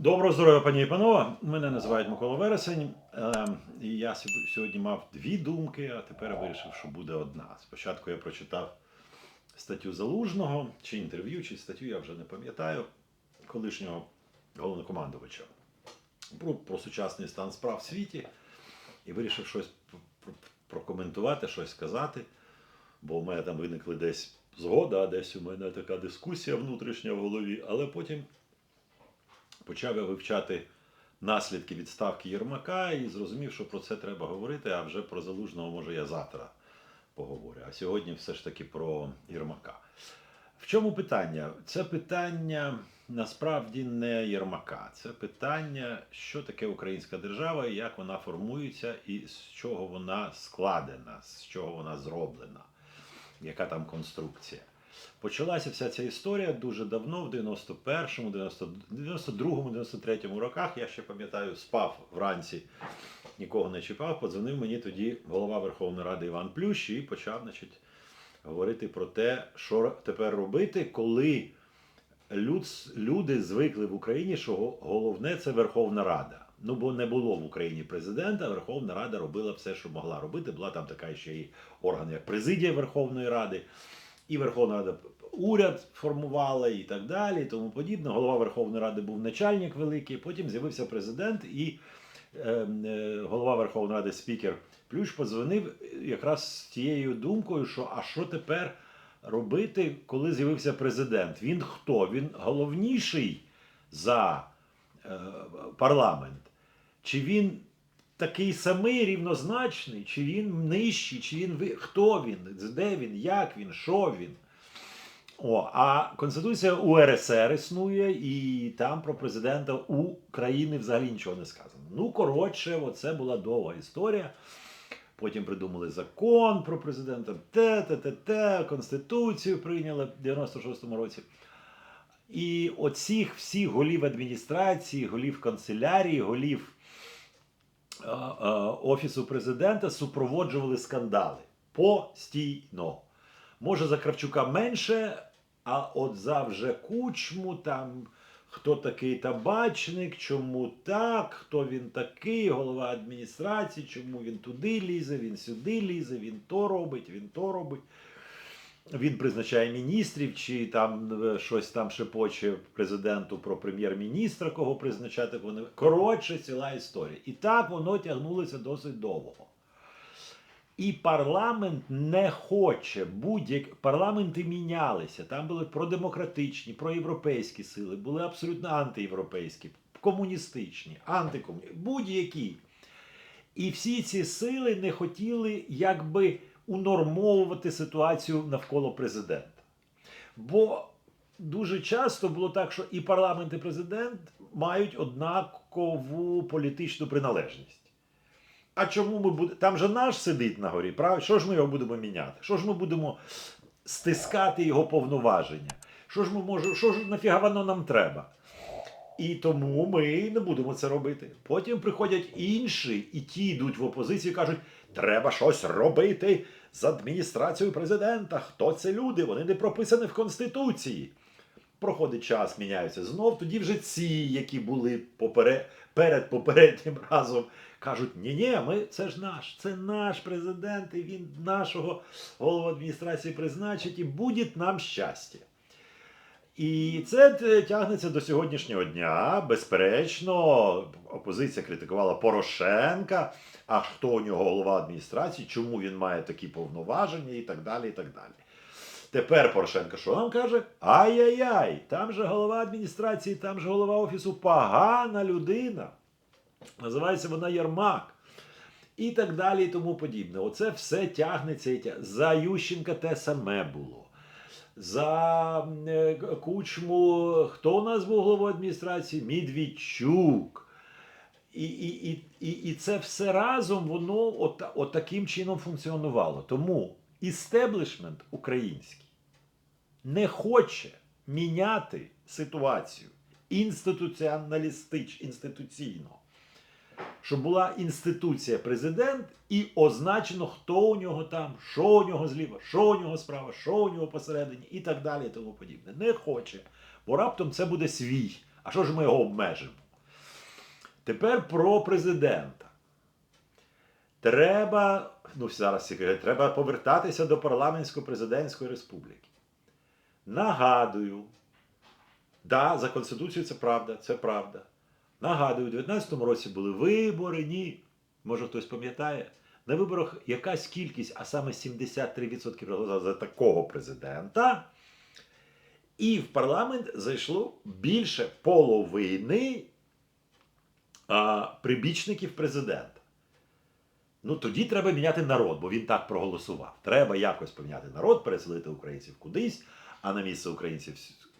Доброго здоров'я, пані і панове. Мене називають Микола Вересень. е, І я сьогодні мав дві думки, а тепер вирішив, що буде одна. Спочатку я прочитав статтю Залужного, чи інтерв'ю, чи статтю, я вже не пам'ятаю, колишнього головнокомандувача про, про сучасний стан справ в світі. І вирішив щось прокоментувати, щось сказати. Бо у мене там виникли десь згода, десь у мене така дискусія внутрішня в голові. Але потім почав я вивчати наслідки відставки Єрмака і зрозумів, що про це треба говорити, а вже про залужного може я завтра поговорю. А сьогодні все ж таки про Єрмака. В чому питання? Це питання насправді не Єрмака. Це питання, що таке українська держава і як вона формується, і з чого вона складена, з чого вона зроблена, яка там конструкція. Почалася вся ця історія дуже давно, в 91-му, 92-му, 93-му роках. Я ще пам'ятаю, спав вранці, нікого не чіпав. Подзвонив мені тоді голова Верховної Ради Іван Плющ і почав, значить, говорити про те, що тепер робити, коли люд, люди звикли в Україні, що головне це Верховна Рада. Ну, бо не було в Україні президента, Верховна Рада робила все, що могла робити. Була там така ще і орган, як президія Верховної Ради і Верховна Рада уряд формувала і так далі, і тому подібне. Голова Верховної Ради був начальник великий, потім з'явився президент і е, е, голова Верховної Ради, спікер Плющ, подзвонив якраз з тією думкою, що а що тепер робити, коли з'явився президент? Він хто? Він головніший за е, парламент? Чи він такий самий рівнозначний, чи він нижчий, чи він хто він, де він, як він, що він. О, а Конституція УРСР існує, і там про президента України взагалі нічого не сказано. Ну, коротше, оце була довга історія. Потім придумали закон про президента, те, те, те, те, Конституцію прийняли в 96-му році. І оцих всіх голів адміністрації, голів канцелярії, голів Офісу президента супроводжували скандали постійно. Може, за Кравчука менше, а от за вже кучму, там хто такий табачник, чому так, хто він такий, голова адміністрації, чому він туди лізе, він сюди лізе, він то робить, він то робить. Він призначає міністрів, чи там е, щось там шепоче президенту про прем'єр-міністра, кого призначати вони. Коротше, ціла історія. І так воно тягнулося досить довго. І парламент не хоче будь-як парламенти мінялися. Там були продемократичні, проєвропейські сили, були абсолютно антиєвропейські, комуністичні, антикомуністичні, будь-які. І всі ці сили не хотіли якби унормовувати ситуацію навколо президента. Бо дуже часто було так, що і парламент, і президент мають однакову політичну приналежність. А чому ми будемо. Там же наш сидить на горі, правда? Що ж ми його будемо міняти? Що ж ми будемо стискати його повноваження? Що ж ми можемо, що ж нафіга воно нам треба? І тому ми не будемо це робити. Потім приходять інші, і ті йдуть в опозицію і кажуть, треба щось робити з адміністрацією президента. Хто це люди? Вони не прописані в Конституції. Проходить час, міняються знов. Тоді вже ці, які були попере... перед попереднім разом, кажуть: ні, ні, ми це ж наш, це наш президент, і він нашого голову адміністрації призначить, і буде нам щастя. І це тягнеться до сьогоднішнього дня. Безперечно, опозиція критикувала Порошенка. А хто у нього голова адміністрації, чому він має такі повноваження і так далі. і так далі. Тепер Порошенко що нам каже? Ай-яй-яй, там же голова адміністрації, там же голова офісу погана людина. Називається вона Єрмак. І так далі, і тому подібне. Оце все тягнеться. За Ющенка те саме було. За е, Кучму, хто у нас був головою адміністрації? Медведчук. І, і, і, і, і це все разом воно от, от таким чином функціонувало. Тому істеблішмент український не хоче міняти ситуацію інституціоналістич, інституційно. Щоб була інституція президент і означено, хто у нього там, що у нього зліва, що у нього справа, що у нього посередині, і так далі, і тому подібне. Не хоче. Бо раптом це буде свій. А що ж ми його обмежимо? Тепер про президента. Треба, ну зараз треба повертатися до парламентсько-президентської республіки. Нагадую, да, за Конституцією це правда, це правда. Нагадую, у 19-му році були вибори, ні. Може хтось пам'ятає. На виборах якась кількість, а саме 73% проголосували за такого президента. І в парламент зайшло більше половини а, прибічників президента. Ну тоді треба міняти народ, бо він так проголосував. Треба якось поміняти народ, переселити українців кудись, а на місце українців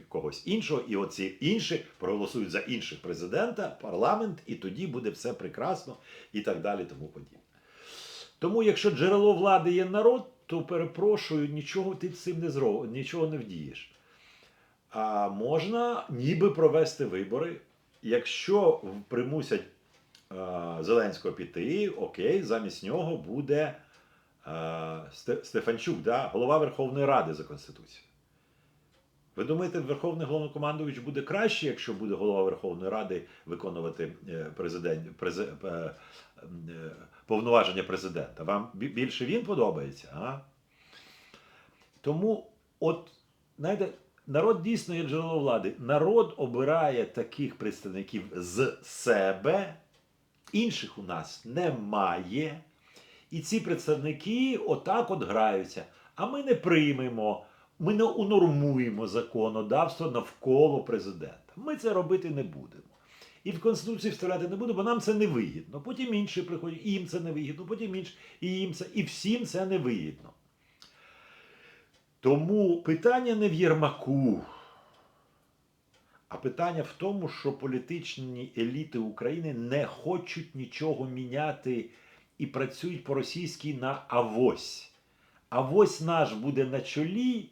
когось іншого. І оці інші проголосують за інших президента, парламент, і тоді буде все прекрасно і так далі, тому подібне. Тому, якщо джерело влади є народ, то перепрошую, нічого ти цим не зробиш, нічого не вдієш. А можна ніби провести вибори. Якщо примусять Зеленського піти, окей, замість нього буде е, Стефанчук, да, голова Верховної Ради за Конституцією. Ви думаєте, Верховний головнокомандувач буде краще, якщо буде голова Верховної Ради виконувати е, президент, презе, е, е, повноваження президента? Вам більше він подобається? А? Тому, от, знаєте, народ дійсно є джерело влади. Народ обирає таких представників з себе, інших у нас немає. І ці представники отак от граються. А ми не приймемо, ми не унормуємо законодавство навколо президента. Ми це робити не будемо. І в Конституції вставляти не будемо, бо нам це не вигідно. Потім інші приходять, і їм це не вигідно, потім інші, і їм це, і всім це не вигідно. Тому питання не в Єрмаку, а питання в тому, що політичні еліти України не хочуть нічого міняти і працюють по-російськи на авось. Авось наш буде на чолі,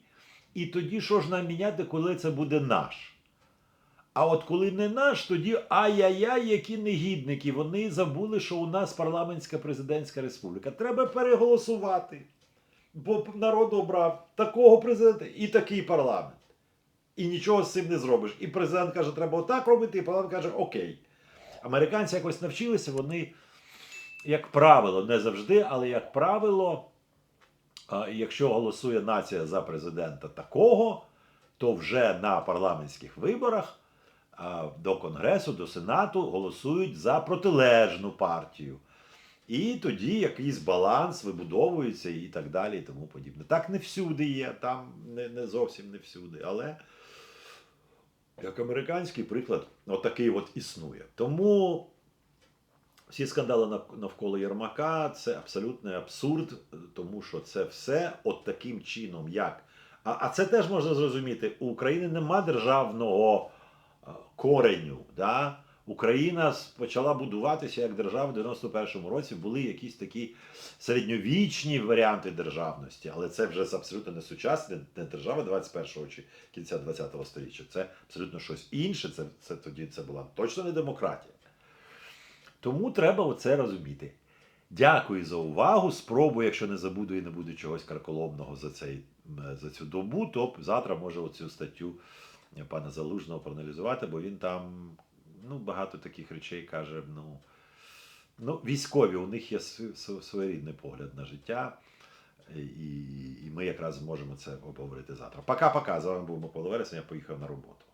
і тоді що ж нам міняти, коли це буде наш? А от коли не наш, тоді ай-яй-яй, які негідники. Вони забули, що у нас парламентська президентська республіка. Треба переголосувати. Бо народ обрав такого президента і такий парламент. І нічого з цим не зробиш. І президент каже, треба отак робити, і парламент каже, окей. Американці якось навчилися, вони, як правило, не завжди, але як правило, якщо голосує нація за президента такого, то вже на парламентських виборах до Конгресу, до Сенату голосують за протилежну партію. І тоді якийсь баланс вибудовується і так далі, і тому подібне. Так не всюди є, там не, не зовсім не всюди, але як американський приклад, отакий от існує. Тому всі скандали нав- навколо Єрмака це абсолютний абсурд, тому що це все от таким чином, як. А, а це теж можна зрозуміти. У України нема державного кореню. Да? Україна почала будуватися як держава в 91-му році. Були якісь такі середньовічні варіанти державності, але це вже абсолютно не сучасне, не держава 21-го чи кінця 20-го століття. Це абсолютно щось інше. Це, це тоді це була точно не демократія. Тому треба оце розуміти. Дякую за увагу. Спробую, якщо не забуду і не буде чогось карколомного за, цей, за цю добу, то завтра може оцю статтю пана Залужного проаналізувати, бо він там ну, багато таких речей каже. Ну, ну, військові, у них є св- св- своєрідний погляд на життя. І, і ми якраз зможемо це обговорити завтра. Пока-пока. З вами був Микола Вересень, я поїхав на роботу.